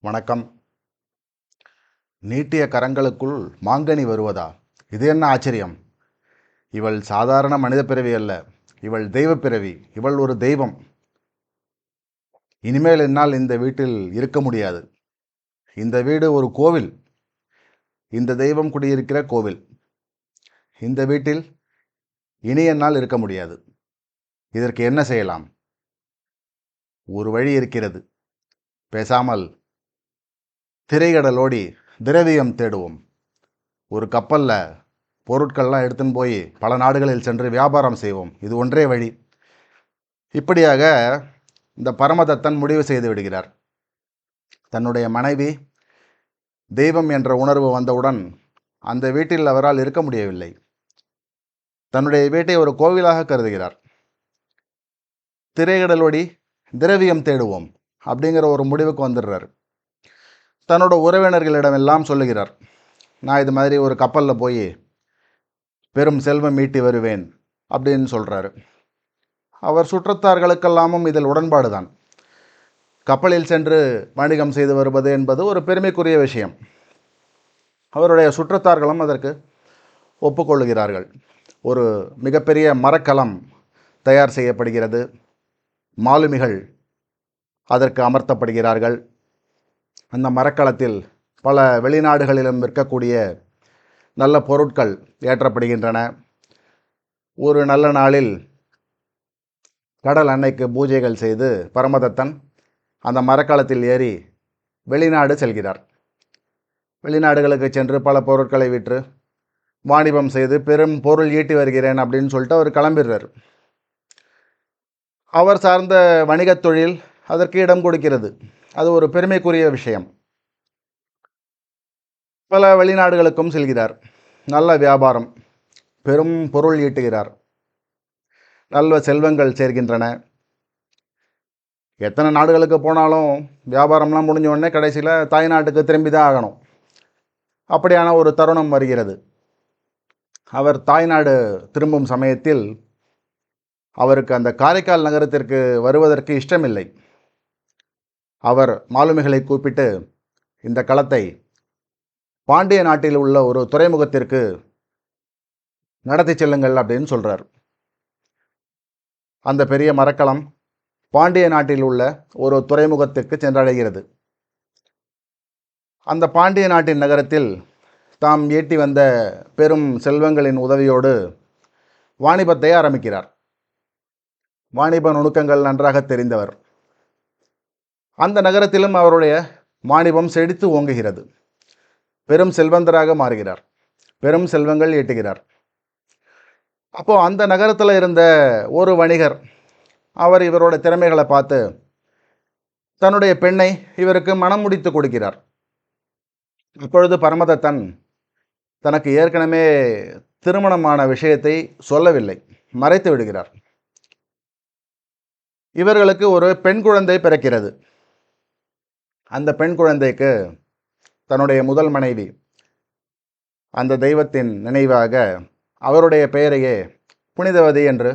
வணக்கம். நீட்டிய கரங்களுக்குள் மாங்கனி வருவதா? இது என்ன ஆச்சரியம்? இவள் சாதாரண மனித பிறவி அல்ல. இவள் தெய்வ பிறவி. இவள் ஒரு தெய்வம். இனிமேல் என்னால் இந்த வீட்டில் இருக்க முடியாது. இந்த வீடு ஒரு கோவில். இந்த தெய்வம் குடியிருக்கிற கோவில். இந்த வீட்டில் இனி என்னால் இருக்க முடியாது. இதற்கு என்ன செய்யலாம்? ஒரு வழி இருக்கிறது. பேசாமல் திரைகடலோடி திரவியம் தேடுவோம். ஒரு கப்பலில் பொருட்கள்லாம் எடுத்துன்னு போய் பல நாடுகளில் சென்று வியாபாரம் செய்வோம். இது ஒன்றே வழி. இப்படியாக இந்த பரமதத்தன் முடிவு செய்து விடுகிறார். தன்னுடைய மனைவி தெய்வம் என்ற உணர்வு வந்தவுடன் அந்த வீட்டில் அவரால் இருக்க முடியவில்லை. தன்னுடைய வீட்டை ஒரு கோவிலாக கருதுகிறார். திரைகடலோடி திரவியம் தேடுவோம் அப்படிங்கிற ஒரு முடிவுக்கு வந்துடுறார். தன்னோட உறவினர்களிடமெல்லாம் சொல்லுகிறார் நான் இது மாதிரி ஒரு கப்பலில் போய் பெரும் செல்வம் மீட்டி வருவேன் அப்படின்னு சொல்கிறாரு அவர் சுற்றத்தார்களுக்கெல்லாமும் இதில் உடன்பாடு தான் கப்பலில் சென்று வணிகம் செய்து வருவது என்பது ஒரு பெருமைக்குரிய விஷயம். அவருடைய சுற்றத்தார்களும் அதற்கு ஒப்புக்கொள்கிறார்கள். ஒரு மிகப்பெரிய மரக்கலம் தயார் செய்யப்படுகிறது. மாலுமிகள் அதற்கு அமர்த்தப்படுகிறார்கள். அந்த மரக்களத்தில் பல வெளிநாடுகளிலும் விற்கக்கூடிய நல்ல பொருட்கள் ஏற்றப்படுகின்றன. ஒரு நல்ல நாளில் கடல் அன்னைக்கு பூஜைகள் செய்து பரமதத்தன் அந்த மரக்களத்தில் ஏறி வெளிநாடு செல்கிறார். வெளிநாடுகளுக்கு சென்று பல பொருட்களை விற்று வாணிபம் செய்து பெரும் பொருள் ஈட்டி வருகிறேன் அப்படின்னு சொல்லிட்டு அவர் கிளம்பிடுறார். அவர் சார்ந்த வணிகத் தொழில் அதற்கு இடம் கொடுக்கிறது. அது ஒரு பெருமைக்குரிய விஷயம். பல வெளிநாடுகளுக்கும் செல்கிறார். நல்ல வியாபாரம். பெரும் பொருள் ஈட்டுகிறார். நல்ல செல்வங்கள் சேர்கின்றன. எத்தனை நாடுகளுக்கு போனாலும் வியாபாரம்லாம் முடிஞ்ச உடனே கடைசியில் தாய்நாட்டுக்கு திரும்பி தான் ஆகணும். அப்படியான ஒரு தருணம் வருகிறது. அவர் தாய்நாடு திரும்பும் சமயத்தில் அவருக்கு அந்த காரைக்கால் நகரத்திற்கு வருவதற்கு இஷ்டமில்லை. அவர் மாலுமிகளை கூப்பிட்டு இந்த களத்தை பாண்டிய நாட்டில் உள்ள ஒரு துறைமுகத்திற்கு நடத்தி செல்லுங்கள் அப்படின்னு சொல்கிறார் அந்த பெரிய மரக்கலம் பாண்டிய நாட்டில் உள்ள ஒரு துறைமுகத்திற்கு சென்றடைகிறது. அந்த பாண்டிய நாட்டின் நகரத்தில் தாம் ஈட்டி வந்த பெரும் செல்வங்களின் உதவியோடு வாணிபத்தை ஆரம்பிக்கிறார். வாணிப நுணுக்கங்கள் நன்றாக தெரிந்தவர். அந்த நகரத்திலும் அவருடைய மாணிபம் செழித்து ஓங்குகிறது. பெரும் செல்வந்தராக மாறுகிறார். பெரும் செல்வங்கள் ஈட்டுகிறார் அப்போது அந்த நகரத்தில் இருந்த ஒரு வணிகர் அவர் இவரோட திறமைகளை பார்த்து தன்னுடைய பெண்ணை இவருக்கு மனம் முடித்து கொடுக்கிறார். இப்பொழுது பரமதத்தன் தனக்கு ஏற்கனவே திருமணமான விஷயத்தை சொல்லவில்லை மறைத்து விடுகிறார். இவர்களுக்கு ஒரு பெண் குழந்தை பிறக்கிறது. அந்த பெண் குழந்தைக்கு தன்னுடைய முதல் மனைவி அந்த தெய்வத்தின் நினைவாக அவருடைய பெயரையே புனிதவதி என்று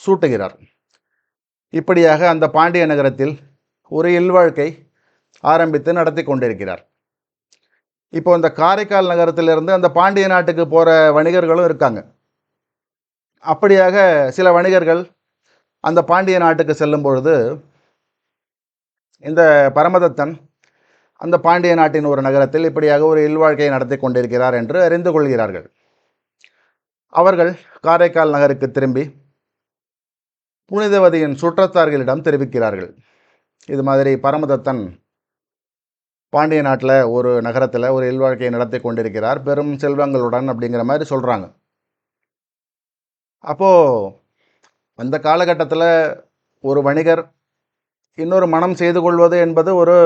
சூட்டுகிறார். இப்படியாக அந்த பாண்டிய நகரத்தில் ஒரு இல்வாழ்க்கை ஆரம்பித்து நடத்தி கொண்டிருக்கிறார். இப்போ இந்த காரைக்கால் நகரத்திலிருந்து அந்த பாண்டிய நாட்டுக்கு போகிற வணிகர்களும் இருக்காங்க. அப்படியாக சில வணிகர்கள் அந்த பாண்டிய நாட்டுக்கு செல்லும் பொழுது இந்த பரமதத்தன் அந்த பாண்டிய நாட்டின் ஒரு நகரத்தில் இப்படியாக ஒரு இல்வாழ்க்கையை நடத்தி கொண்டிருக்கிறார் என்று அறிந்து கொள்கிறார்கள். அவர்கள் காரைக்கால் நகருக்கு திரும்பி புனிதவதியின் சுற்றத்தார்களிடம் தெரிவிக்கிறார்கள். இது மாதிரி பரமதத்தன் பாண்டிய நாட்டில் ஒரு நகரத்தில் ஒரு இல்வாழ்க்கையை நடத்தி கொண்டிருக்கிறார். பெரும் செல்வங்களுடன் அப்படிங்கிற மாதிரி சொல்கிறாங்க அப்போது அந்த காலகட்டத்தில் ஒரு வணிகர் இன்னொரு மனம் செய்து கொள்வது என்பது ஒரு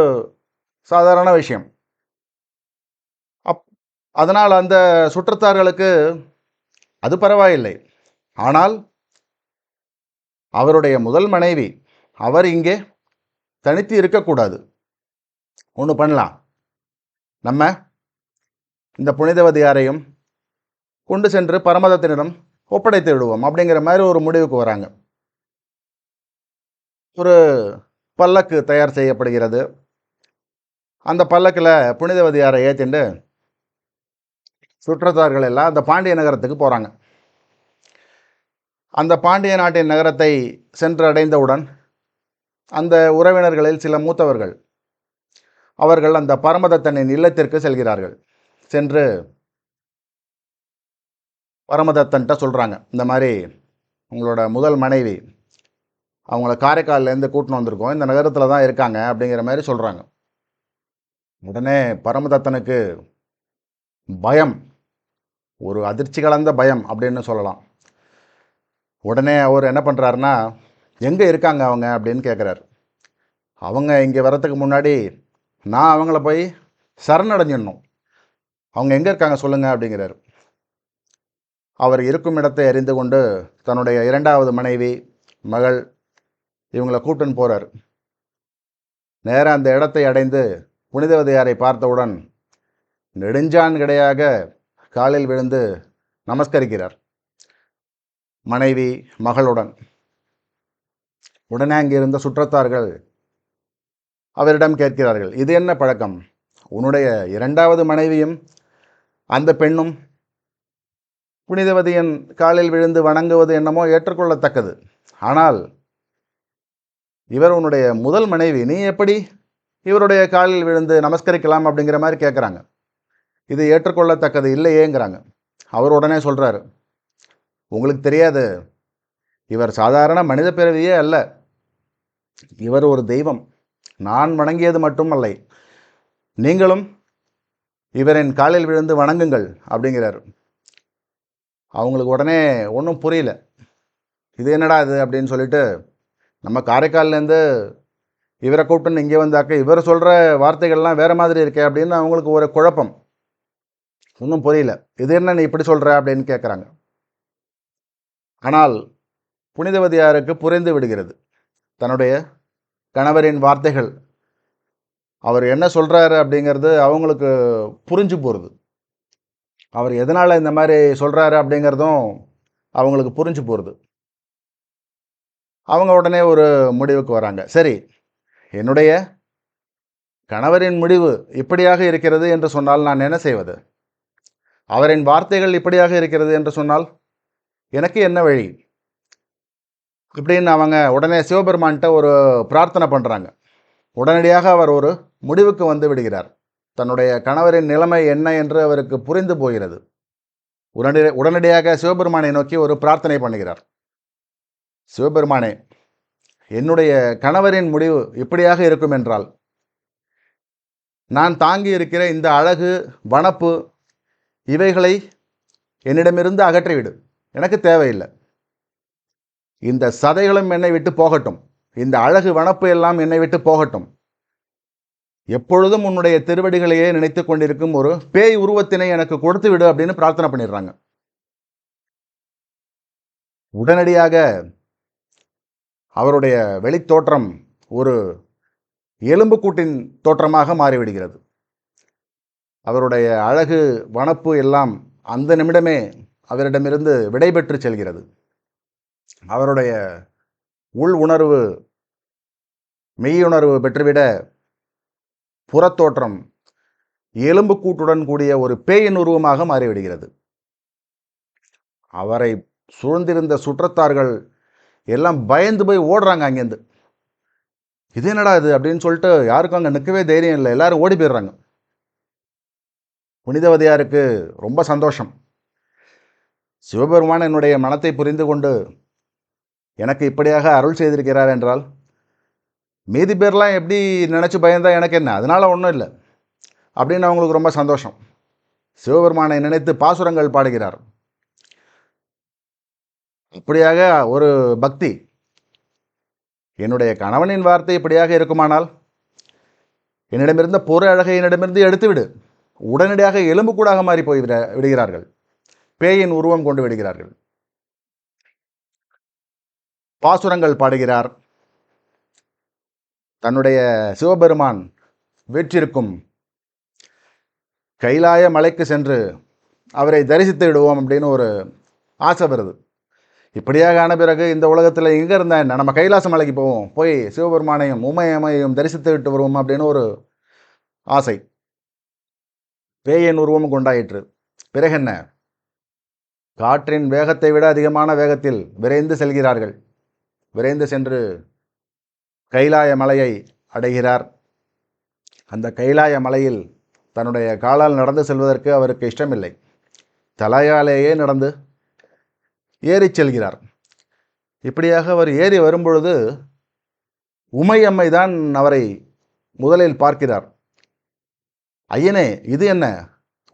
சாதாரண விஷயம். அப் அதனால் அந்த சுற்றத்தார்களுக்கு அது பரவாயில்லை. ஆனால் அவருடைய முதல் மனைவி அவர் இங்கே தனித்து இருக்கக்கூடாது. ஒன்று பண்ணலாம். நம்ம இந்த புனிதவதியாரையும் கொண்டு சென்று பரமதத்தினிடம் ஒப்படைத்து விடுவோம் அப்படிங்கிற மாதிரி ஒரு முடிவுக்கு வராங்க. ஒரு பல்லக்கு தயார் செய்யப்படுகிறது. அந்த பல்லக்கில் புனிதவதியாரை ஏற்றிண்டு சுற்றத்தார்கள் எல்லாம் அந்த பாண்டிய நகரத்துக்கு போகிறாங்க அந்த பாண்டிய நாட்டின் நகரத்தை சென்று அடைந்தவுடன் அந்த உறவினர்களில் சில மூத்தவர்கள் அவர்கள் அந்த பரமதத்தனின் இல்லத்திற்கு செல்கிறார்கள். சென்று பரமதத்தன்ட்ட சொல்கிறாங்க இந்த மாதிரி உங்களோட முதல் மனைவி அவங்கள காரைக்கால்லேருந்து கூட்டின்னு வந்திருக்கோம். இந்த நகரத்தில் தான் இருக்காங்க அப்படிங்கிற மாதிரி சொல்கிறாங்க உடனே பரமதத்தனுக்கு பயம். ஒரு அதிர்ச்சி கலந்த பயம் அப்படின்னு சொல்லலாம். உடனே அவர் என்ன பண்ணுறாருன்னா எங்கே இருக்காங்க அவங்க? அப்படின்னு கேட்குறாரு அவங்க இங்கே வரத்துக்கு முன்னாடி நான் அவங்கள போய் சரணடைஞ்சிடணும். அவங்க எங்கே இருக்காங்க சொல்லுங்கள் அப்படிங்கிறாரு. அவர் இருக்கும் இடத்தை அறிந்து கொண்டு தன்னுடைய இரண்டாவது மனைவி மகள் இவங்களை கூப்பிட்டுன்னு போகிறார் நேராக அந்த இடத்தை அடைந்து புனிதவதையாரை பார்த்தவுடன் நெடுஞ்சான் கிடையாக காலில் விழுந்து நமஸ்கரிக்கிறார். மனைவி மகளுடன். உடனே அங்கே இருந்த சுற்றத்தார்கள் அவரிடம் கேட்கிறார்கள் இது என்ன பழக்கம்? உன்னுடைய இரண்டாவது மனைவியும் அந்த பெண்ணும் புனிதவதியின் காலில் விழுந்து வணங்குவது என்னமோ ஏற்றுக்கொள்ளத்தக்கது. ஆனால் இவர் உன்னுடைய முதல் மனைவி. நீ எப்படி இவருடைய காலில் விழுந்து நமஸ்கரிக்கலாம் அப்படிங்கிற மாதிரி கேட்குறாங்க இது ஏற்றுக்கொள்ளத்தக்கது இல்லையேங்கிறாங்க. அவர் உடனே சொல்கிறாரு உங்களுக்கு தெரியாது. இவர் சாதாரண மனித பிறவியே அல்ல. இவர் ஒரு தெய்வம். நான் வணங்கியது மட்டுமல்ல. நீங்களும் இவரின் காலில் விழுந்து வணங்குங்கள் அப்படிங்கிறார். அவங்களுக்கு உடனே ஒன்றும் புரியல. இது என்னடா இது? அப்படின்னு சொல்லிட்டு நம்ம காரைக்கால்லேருந்து இவரை கூப்பிட்டுன்னு இங்கே வந்தாக்க இவர் சொல்கிற வார்த்தைகள்லாம் வேறு மாதிரி இருக்கே அப்படின்னு அவங்களுக்கு ஒரு குழப்பம். ஒன்றும் புரியல. இது என்ன நீ இப்படி சொல்கிற அப்படின்னு கேட்குறாங்க ஆனால் புனிதவதியாருக்கு புரிந்து விடுகிறது. தன்னுடைய கணவரின் வார்த்தைகள். அவர் என்ன சொல்கிறாரு அப்படிங்கிறது அவங்களுக்கு புரிஞ்சு போகிறது அவர் எதனால் இந்த மாதிரி சொல்கிறாரு அப்படிங்கிறதும் அவங்களுக்கு புரிஞ்சு போகிறது அவங்க உடனே ஒரு முடிவுக்கு வராங்க. சரி என்னுடைய கணவரின் முடிவு இப்படியாக இருக்கிறது என்று சொன்னால் நான் என்ன செய்வது? அவரின் வார்த்தைகள் இப்படியாக இருக்கிறது என்று சொன்னால் எனக்கு என்ன வழி? இப்படின்னு அவங்க உடனே சிவபெருமான்கிட்ட ஒரு பிரார்த்தனை பண்ணுறாங்க உடனடியாக அவர் ஒரு முடிவுக்கு வந்து விடுகிறார். தன்னுடைய கணவரின் நிலைமை என்ன என்று அவருக்கு புரிந்து போகிறது. உடனடி உடனடியாக சிவபெருமானை நோக்கி ஒரு பிரார்த்தனை பண்ணுகிறார். சிவபெருமானே என்னுடைய கணவரின் முடிவு இப்படியாக இருக்கும் என்றால் நான் தாங்கி இருக்கிற இந்த அழகு வனப்பு இவைகளை என்னிடமிருந்து அகற்றிவிடு. எனக்கு தேவையில்லை. இந்த சதைகளும் என்னை விட்டு போகட்டும். இந்த அழகு வனப்பு எல்லாம் என்னை விட்டு போகட்டும். எப்பொழுதும் உன்னுடைய திருவடிகளையே நினைத்து கொண்டிருக்கும் ஒரு பேய் உருவத்தினை எனக்கு கொடுத்து விடு அப்படின்னு பிரார்த்தனை பண்ணிடுறாங்க. உடனடியாக அவருடைய வெளித்தோற்றம் ஒரு எலும்புக்கூட்டின் தோற்றமாக மாறிவிடுகிறது. அவருடைய அழகு வனப்பு எல்லாம் அந்த நிமிடமே அவரிடமிருந்து விடைபெற்று செல்கிறது. அவருடைய உள் உணர்வு மெய்யுணர்வு பெற்றுவிட புறத்தோற்றம் எலும்புக்கூட்டுடன் கூடிய ஒரு பேயின் உருவமாக மாறிவிடுகிறது. அவரை சூழ்ந்திருந்த சுற்றத்தார்கள் எல்லாம் பயந்து போய் ஓடுறாங்க அங்கேருந்து இது என்னடா இது அப்படின்னு சொல்லிட்டு யாருக்கும் அங்கே நிற்கவே தைரியம் இல்லை. எல்லாரும் ஓடி போயிடுறாங்க. புனிதவதியாருக்கு ரொம்ப சந்தோஷம். சிவபெருமான் என்னுடைய மனத்தை புரிந்து கொண்டு எனக்கு இப்படியாக அருள் செய்திருக்கிறார் என்றால் மீதி பேர்லாம் எப்படி நினச்சி பயந்தா எனக்கு என்ன? அதனால் ஒன்றும் இல்லை. அப்படின்னு அவங்களுக்கு ரொம்ப சந்தோஷம். சிவபெருமானை நினைத்து பாசுரங்கள் பாடுகிறார். இப்படியாக ஒரு பக்தி என்னுடைய கணவனின் வார்த்தை இப்படியாக இருக்குமானால் என்னிடமிருந்த பொறு அழகை என்னிடமிருந்து எடுத்துவிடு. உடனடியாக எலும்பு கூடாக மாறி போய் விட விடுகிறார்கள். பேயின் உருவம் கொண்டு விடுகிறார்கள். பாசுரங்கள் பாடுகிறார். தன்னுடைய சிவபெருமான் வீற்றிருக்கும் கைலாய மலைக்கு சென்று அவரை தரிசித்து விடுவோம் அப்படின்னு ஒரு ஆசை வருது. இப்படியாக ஆன பிறகு இந்த உலகத்தில் எங்கே இருந்தா என்ன? நம்ம கைலாச மலைக்கு போவோம். போய் சிவபெருமானையும் உமையமையும் தரிசித்து விட்டு வருவோம் அப்படின்னு ஒரு ஆசை. பேயின் உருவம் கொண்டாயிற்று. பிறகென்ன காற்றின் வேகத்தை விட அதிகமான வேகத்தில் விரைந்து செல்கிறார்கள். விரைந்து சென்று கைலாய மலையை அடைகிறார். அந்த கைலாய மலையில் தன்னுடைய காலால் நடந்து செல்வதற்கு அவருக்கு இஷ்டமில்லை. தலையாலேயே நடந்து ஏறிச் செல்கிறார். இப்படியாக அவர் ஏறி வரும்பொழுது உமை அம்மை தான் அவரை முதலில் பார்க்கிறார். ஐயனே இது என்ன?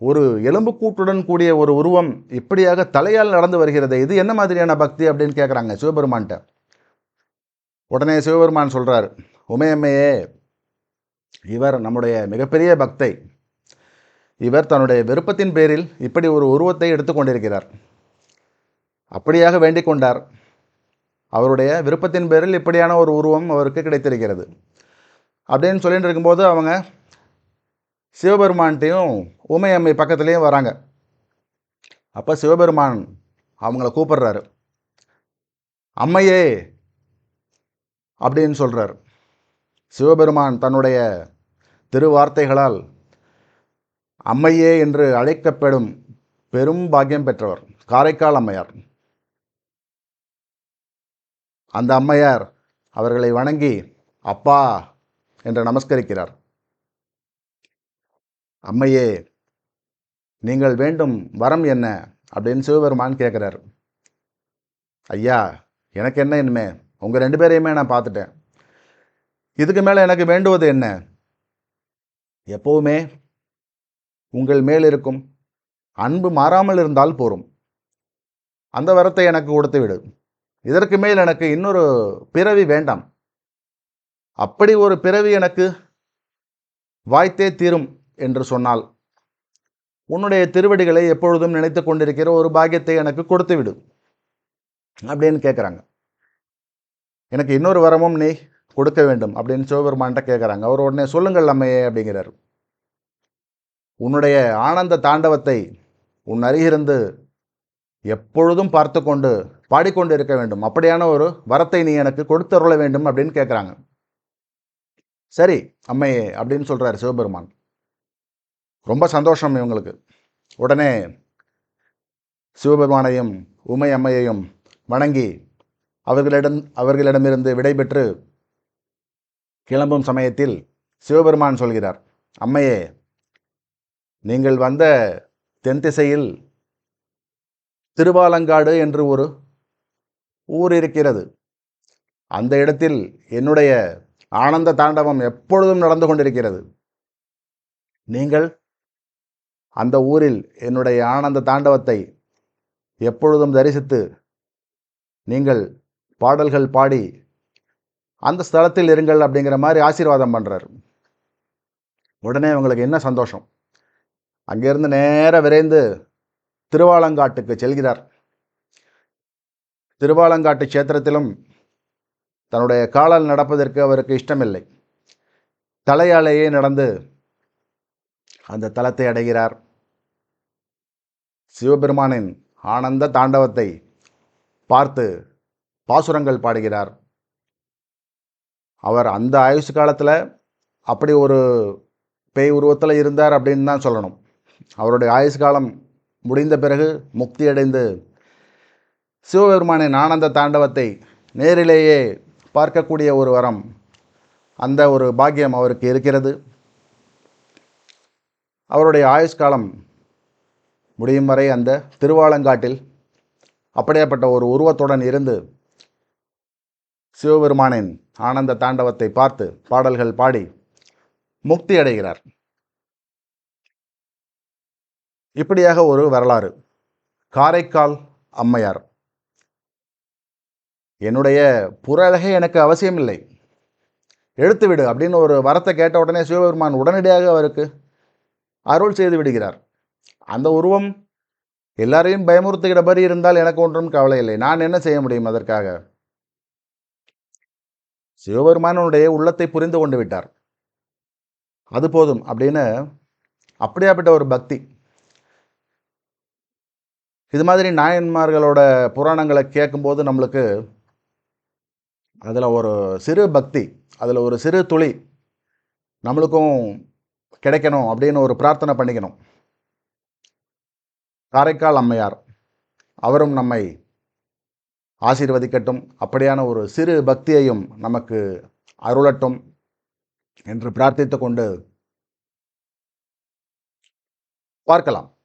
ஒரு எலும்புக்கூட்டுடன் கூடிய ஒரு உருவம் இப்படியாக தலையால் நடந்து வருகிறது இது என்ன மாதிரியான பக்தி? அப்படின்னு கேட்குறாங்க சிவபெருமான்கிட்ட. உடனே சிவபெருமான் சொல்கிறார் உமையம்மையே இவர் நம்முடைய மிகப்பெரிய பக்தை. இவர் தன்னுடைய விருப்பத்தின் பேரில் இப்படி ஒரு உருவத்தை எடுத்துக்கொண்டிருக்கிறார் அப்படியாக வேண்டிக் கொண்டார். அவருடைய விருப்பத்தின் பேரில் இப்படியான ஒரு உருவம் அவருக்கு கிடைத்திருக்கிறது. அப்படின்னு சொல்லிட்டு இருக்கும்போது அவங்க சிவபெருமான்கிட்டையும் உமையம்மை பக்கத்துலேயும் வராங்க. அப்போ சிவபெருமான் அவங்கள கூப்பிடுறாரு. அம்மையே அப்படின்னு சொல்கிறார் சிவபெருமான் தன்னுடைய திருவார்த்தைகளால் அம்மையே என்று அழைக்கப்படும் பெரும் பாக்கியம் பெற்றவர் காரைக்கால் அம்மையார். அந்த அம்மையார் அவர்களை வணங்கி அப்பா என்று நமஸ்கரிக்கிறார். அம்மையே நீங்கள் வேண்டும் வரம் என்ன? அப்படின்னு சிவபெருமான் கேட்குறார். ஐயா எனக்கு என்ன இனிமே? உங்கள் ரெண்டு பேரையுமே நான் பார்த்துட்டேன். இதுக்கு மேலே எனக்கு வேண்டுவது என்ன? எப்போவுமே உங்கள் மேல் இருக்கும். அன்பு மாறாமல் இருந்தால் போரும். அந்த வரத்தை எனக்கு கொடுத்து விடு. இதற்கு மேல் எனக்கு இன்னொரு பிறவி வேண்டாம். அப்படி ஒரு பிறவி எனக்கு வாய்த்தே தீரும் என்று சொன்னால் உன்னுடைய திருவடிகளை எப்பொழுதும் நினைத்து கொண்டிருக்கிற ஒரு பாக்கியத்தை எனக்கு கொடுத்து விடு அப்படின்னு கேட்குறாங்க எனக்கு இன்னொரு வரமும் நீ கொடுக்க வேண்டும் அப்படின்னு சிவபெருமான்கிட்ட கேட்குறாங்க அவர் உடனே சொல்லுங்கள் அம்மையே அப்படிங்கிறார். உன்னுடைய ஆனந்த தாண்டவத்தை உன் அருகிருந்து எப்பொழுதும் பார்த்து கொண்டு பாடிக்கொண்டு இருக்க வேண்டும். அப்படியான ஒரு வரத்தை நீ எனக்கு கொடுத்தருள வேண்டும் அப்படின்னு கேட்குறாங்க சரி அம்மையே அப்படின்னு சொல்கிறார் சிவபெருமான். ரொம்ப சந்தோஷம் இவங்களுக்கு. உடனே சிவபெருமானையும் உமை அம்மையையும் வணங்கி அவர்களிடம் அவர்களிடமிருந்து விடைபெற்று கிளம்பும் சமயத்தில் சிவபெருமான் சொல்கிறார் அம்மையே நீங்கள் வந்த தென் திசையில் திருவாலங்காடு என்று ஒரு ஊர் இருக்கிறது. அந்த இடத்தில் என்னுடைய ஆனந்த தாண்டவம் எப்பொழுதும் நடந்து கொண்டிருக்கிறது. நீங்கள் அந்த ஊரில் என்னுடைய ஆனந்த தாண்டவத்தை எப்பொழுதும் தரிசித்து நீங்கள் பாடல்கள் பாடி அந்த ஸ்தலத்தில் இருங்கள் அப்படிங்கிற மாதிரி ஆசீர்வாதம் பண்ணுறார் உடனே உங்களுக்கு என்ன சந்தோஷம்? அங்கேருந்து நேராக விரைந்து திருவாலங்காட்டுக்கு செல்கிறார். திருவாலங்காட்டு க்ஷேத்திரத்திலும் தன்னுடைய காலால் நடப்பதற்கு அவருக்கு இஷ்டமில்லை. தலையாலேயே நடந்து அந்த தலத்தை அடைகிறார். சிவபெருமானின் ஆனந்த தாண்டவத்தை பார்த்து பாசுரங்கள் பாடுகிறார். அவர் அந்த ஆயுசு காலத்தில் அப்படி ஒரு பேய் உருவத்தில் இருந்தார் அப்படின்னு தான் சொல்லணும். அவருடைய ஆயுசு காலம் முடிந்த பிறகு முக்தி அடைந்து சிவபெருமானின் ஆனந்த தாண்டவத்தை நேரிலேயே பார்க்கக்கூடிய ஒரு வரம் அந்த ஒரு பாக்கியம் அவருக்கு இருக்கிறது. அவருடைய ஆயுஷ்காலம் முடியும் வரை அந்த திருவாலங்காட்டில் அப்படியேப்பட்ட ஒரு உருவத்துடன் இருந்து சிவபெருமானின் ஆனந்த தாண்டவத்தை பார்த்து பாடல்கள் பாடி முக்தி அடைகிறார். இப்படியாக ஒரு வரலாறு. காரைக்கால் அம்மையார். என்னுடைய புற அழகே எனக்கு அவசியமில்லை. எடுத்துவிடு அப்படின்னு ஒரு வரத்தை கேட்ட உடனே சிவபெருமான் உடனடியாக அவருக்கு அருள் செய்து விடுகிறார். அந்த உருவம் எல்லாரையும் பயமுறுத்துகிற மாதிரி இருந்தால் எனக்கு ஒன்றும் கவலை இல்லை. நான் என்ன செய்ய முடியும் அதற்காக? சிவபெருமானனுடைய உள்ளத்தை புரிந்து கொண்டு விட்டார். அது போதும் அப்படின்னு அப்படியாப்பட்ட ஒரு பக்தி. இது மாதிரி நாயன்மார்களோட புராணங்களை கேட்கும்போது நம்மளுக்கு அதில் ஒரு சிறு பக்தி அதில் ஒரு சிறு துளி நம்மளுக்கும் கிடைக்கணும் அப்படின்னு ஒரு பிரார்த்தனை பண்ணிக்கணும். காரைக்கால் அம்மையார் அவரும் நம்மை ஆசீர்வதிக்கட்டும் அப்படியான ஒரு சிறு பக்தியையும் நமக்கு அருளட்டும் என்று பிரார்த்தித்து கொண்டு பார்க்கலாம்.